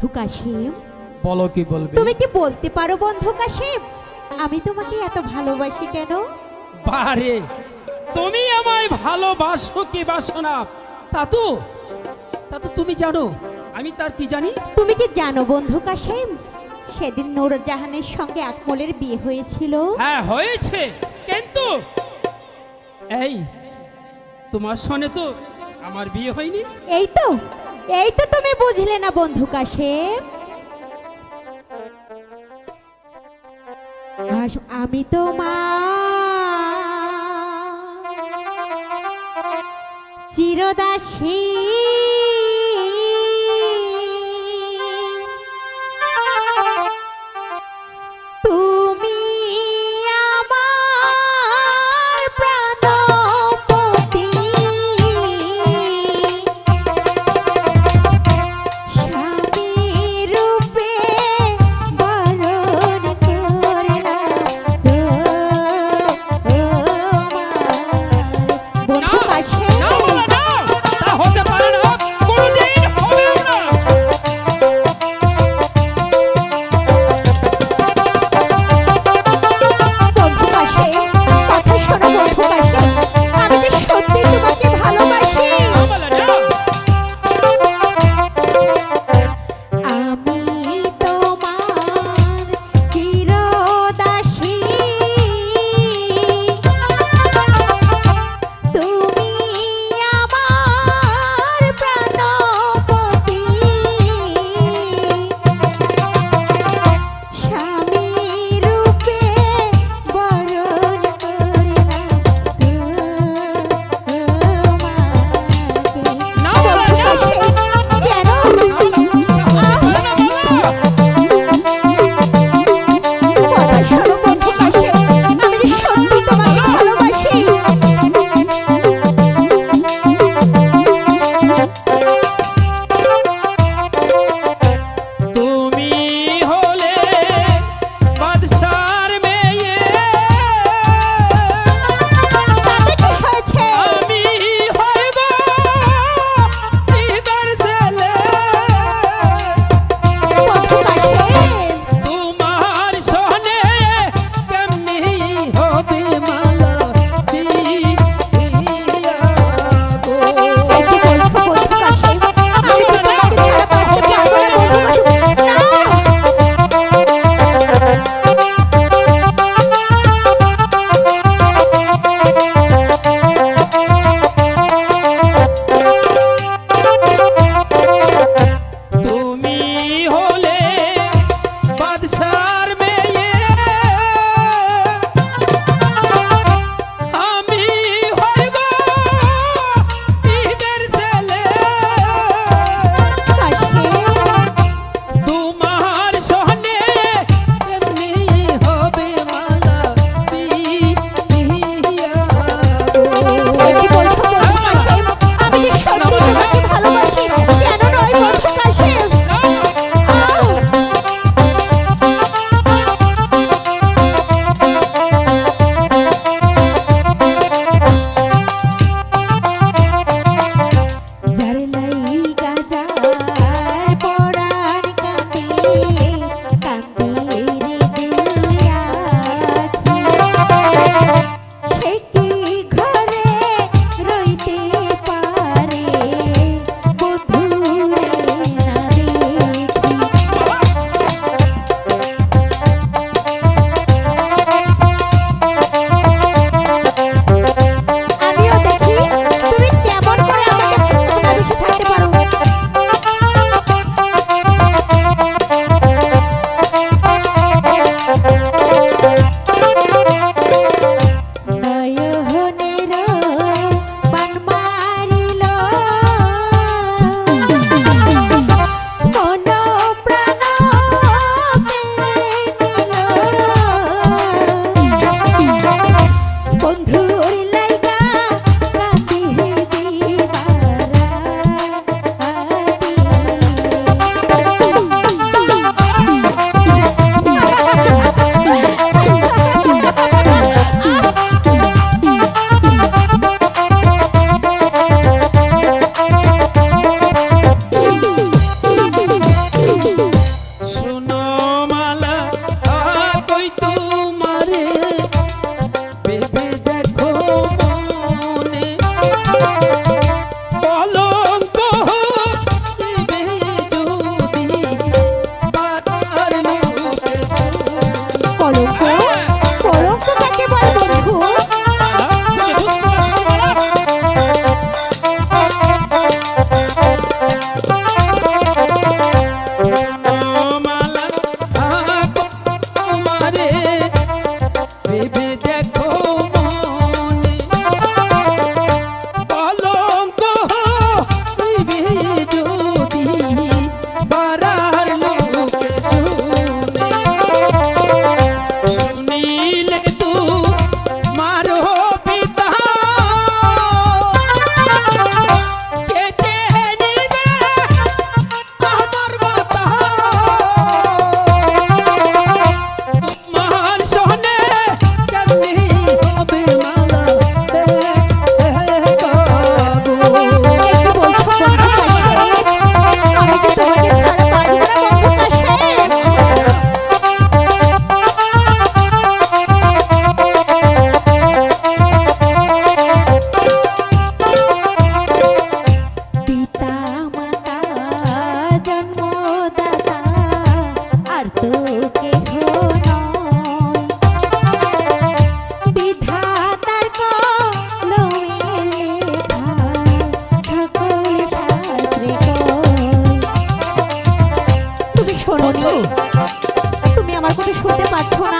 বন্ধু কাশিম। বলো কি বলবে? তুমি কি বলতে পারো বন্ধু কাশিম? আমি তোমাকে এত ভালোবাসি কেন? বারে তুমি আমায় ভালোবাসো কি বাসো না? তা তো তা তো তুমি জানো আমি তার কি জানি? তুমি কি জানো বন্ধু কাশিম সেদিন নূরজাহানের সঙ্গে আকমলের বিয়ে হয়েছিল? হ্যাঁ হয়েছে। কিন্তু এই তোমার সনে তো আমার বিয়ে হয়নি। এই তো এই তো তুমি বুঝলে না বন্ধু কাশে আমি তো মা চিরদাসী রাখো না